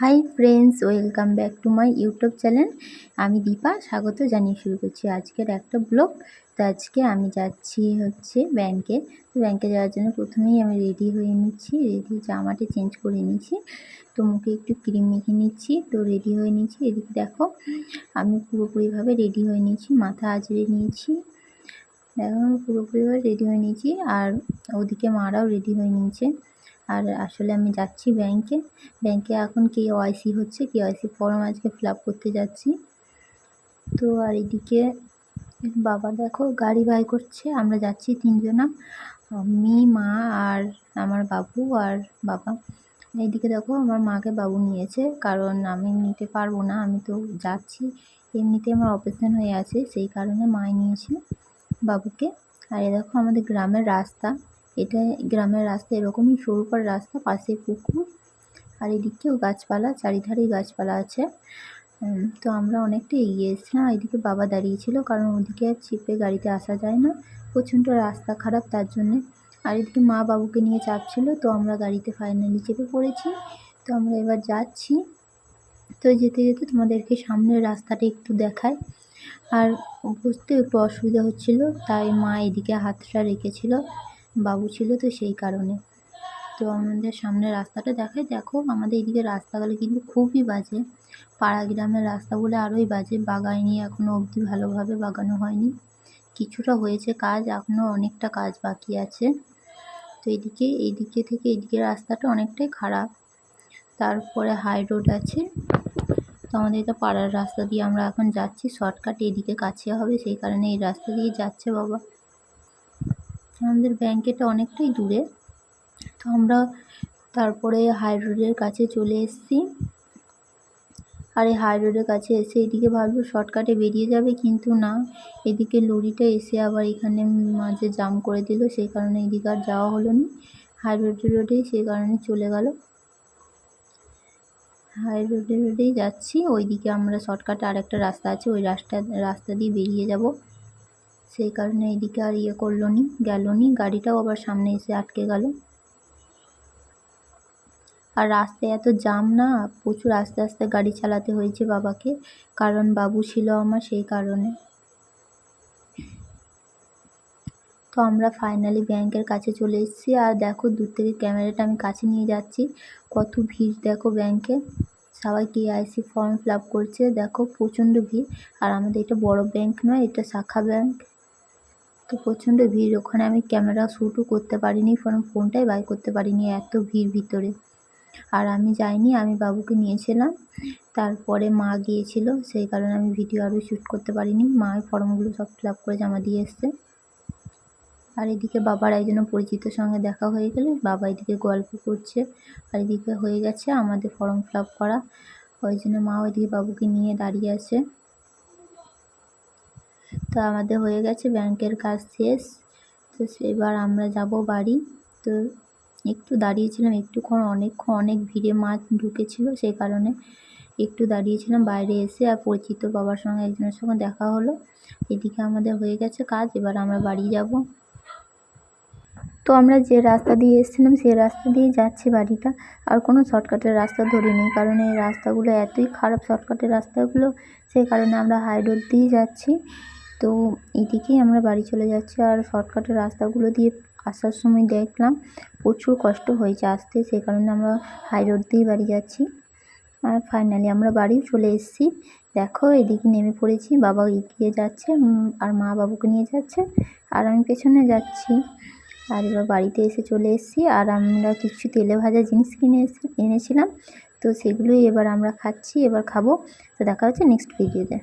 Hi friends welcome back to my YouTube channel আমি দীপা, স্বাগত জানিয়ে শুরু করছি আজকের একটা ব্লগ তো আজকে আমি যাচ্ছি হচ্ছে ব্যাংকে তো ব্যাংকে যাওয়ার জন্য প্রথমেই আমি রেডি হয়ে নিচ্ছি রেডি জামাটা চেঞ্জ করে নিচ্ছি। তো মুখে একটু ক্রিম মেখে নিচ্ছি, তো রেডি হয়ে নিচ্ছি। এদিকে দেখো, আমি পুরোপুরিভাবে রেডি হয়ে নিয়েছি, মাথা আজরে নিয়েছি। দেখো, পুরোপুরিভাবে রেডি হয়ে নিয়েছি। আর ওদিকে মারাও রেডি হয়ে নিয়েছে। আর আসলে আমি যাচ্ছি ব্যাংকে ব্যাংকে এখন কে ওয়াইসি হচ্ছে। কে ওয়াইসি ফর্ম আজকে ফিল আপ করতে যাচ্ছি। তো আর এদিকে বাবা দেখো গাড়ি বাই করছে। আমরা যাচ্ছি তিনজনা। আমি, মা আর আমার বাবু আর বাবা। এইদিকে দেখো আমার মাকে বাবু নিয়েছে। কারণ আমি নিতে পারব না। আমি তো যাচ্ছি। এমনিতে আমার অপারেশন হয়ে আছে। সেই কারণে মায় নিয়েছে বাবুকে। আর এ দেখো আমাদের গ্রামের রাস্তা। এটা গ্রামের রাস্তা এরকমই, সরু করে রাস্তা, পাশে পুকুর আর এদিকেও গাছপালা চারিধারেই গাছপালা আছে। তো আমরা অনেকটা এগিয়ে এসেছিলাম এদিকে বাবা দাঁড়িয়েছিল কারণ ওদিকে আর চিপে গাড়িতে আসা যায় না। প্রচণ্ড রাস্তা খারাপ তার জন্যে। আর এদিকে মা বাবুকে নিয়ে চাপছিল, তো আমরা গাড়িতে ফাইনালি চেপে পড়েছি। তো আমরা এবার যাচ্ছি। তো যেতে যেতে তোমাদেরকে সামনের রাস্তাটা একটু দেখায় আর বুঝতে একটু অসুবিধা হচ্ছিল, তাই মা এদিকে হাতটা রেখেছিল। বাবু ছিল তো সেই কারণে। তো আমাদের সামনে রাস্তাটা দেখায়, দেখো আমাদের এদিকে রাস্তাগুলো কিন্তু খুবই বাজে। পাড়া গ্রামের রাস্তাগুলো আরোই বাজে বাগায়নি এখনও অবধি ভালোভাবে বাগানো হয়নি। কিছুটা হয়েছে কাজ এখনও অনেকটা কাজ বাকি আছে। তো এদিকে এইদিকে থেকে এদিকে রাস্তাটা অনেকটাই খারাপ। তারপরে হাই রোড আছে। তো আমাদের এটা পাড়ার রাস্তা দিয়ে আমরা এখন যাচ্ছি শর্টকাট এদিকে কাছে হবে, সেই কারণে এই রাস্তা দিয়ে যাচ্ছে বাবা। আমাদের ব্যাংকেটা অনেকটাই দূরে। তো আমরা তারপরে হাই রোডের কাছে চলে এসেছি। আর এই হাই রোডের কাছে এসে এদিকে ভাবলো শর্টকাটে বেরিয়ে যাবে, কিন্তু না, এদিকে লরিটা এসে আবার এখানে মাঝে জাম করে দিল, সেই কারণে এদিকে আর যাওয়া হলো না। হাই রোড রোডেই সেই কারণে চলে গেল। হাই রোডে রোডেই যাচ্ছি, ওইদিকে আমরা শর্টকাটে আরেকটা রাস্তা আছে, ওই রাস্তা রাস্তা দিয়ে বেরিয়ে যাব। সেই কারণে এদিকে আর ইয়ে করল নি গেল নি গাড়িটাও আবার সামনে এসে আটকে গেল। আর রাস্তায় এত জাম না, প্রচুর আস্তে আস্তে গাড়ি চালাতে হয়েছে বাবাকে, কারণ বাবু ছিল আমার সেই কারণে। তো আমরা ফাইনালি ব্যাংকের কাছে চলে এসেছি, আর দেখো দূর থেকে ক্যামেরাটা আমি কাছে নিয়ে যাচ্ছি। কত ভিড় দেখো ব্যাংকে সবাই কেআইসি ফর্ম ফিল আপ করছে, দেখো প্রচণ্ড ভিড়। আর আমাদের এটা বড় ব্যাংক নয়, এটা শাখা ব্যাংক তো প্রচণ্ড ভিড়, ওখানে আমি ক্যামেরা শ্যুটও করতে পারিনি কারণ ফোনটাই বাই করতে পারিনি এত ভিড় ভিতরে। আর আমি যাইনি, আমি বাবুকে নিয়েছিলাম, তারপরে মা গিয়েছিল, সেই কারণে আমি ভিডিও আরও শ্যুট করতে পারিনি। মা ফর্মগুলো সব ফিল আপ করে জমা দিয়ে এসছে। আর এদিকে বাবার একজন পরিচিতর সঙ্গে দেখা হয়ে গেলে, বাবা এদিকে গল্প করছে, আর এদিকে হয়ে গেছে আমাদের ফর্ম ফিল আপ করা। ওই জন্য মা ওইদিকে বাবুকে নিয়ে দাঁড়িয়ে আছে। তো আমাদের হয়ে গেছে ব্যাংকের কাজ শেষ। তো এবার আমরা যাব বাড়ি। তো একটু দাঁড়িয়েছিলাম, একটুক্ষণ, অনেকক্ষণ অনেক ভিড়ে মাছ ঢুকেছিল, সেই কারণে একটু দাঁড়িয়েছিলাম বাইরে এসে আর পরিচিত বাবার সঙ্গে, একজনের সঙ্গে দেখা হলো। এদিকে আমাদের হয়ে গেছে কাজ, এবার আমরা বাড়ি যাব। তো আমরা যে রাস্তা দিয়ে এসেছিলাম, সেই রাস্তা দিয়েই যাচ্ছি বাড়িটা। আর কোনো শর্টকাটের রাস্তা ধরিনি কারণ এই রাস্তাগুলো এতই খারাপ শর্টকাটের রাস্তাগুলো, সেই কারণে আমরা হাই রোড দিয়েই যাচ্ছি। তো এদিকেই আমরা বাড়ি চলে যাচ্ছি আর শর্টকাটের রাস্তাগুলো দিয়ে আসার সময় দেখলাম প্রচুর কষ্ট হয়েছে আসতে সেই কারণে আমরা হাই রোড দিয়েই বাড়ি যাচ্ছি। আর ফাইনালি আমরা বাড়িও চলে এসেছি। দেখো এদিকে নেমে পড়েছি, বাবা এগিয়ে যাচ্ছে আর মা বাবুকে নিয়ে যাচ্ছে, আর আমি পেছনে যাচ্ছি। আর এবার বাড়িতে এসে চলে এসেছি, আর আমরা কিছু তেলে ভাজা জিনিস কিনে এনেছিলাম, তো সেগুলোই এবার আমরা খাচ্ছি, এবার খাব। তো দেখা হচ্ছে নেক্সট ভিডিওতে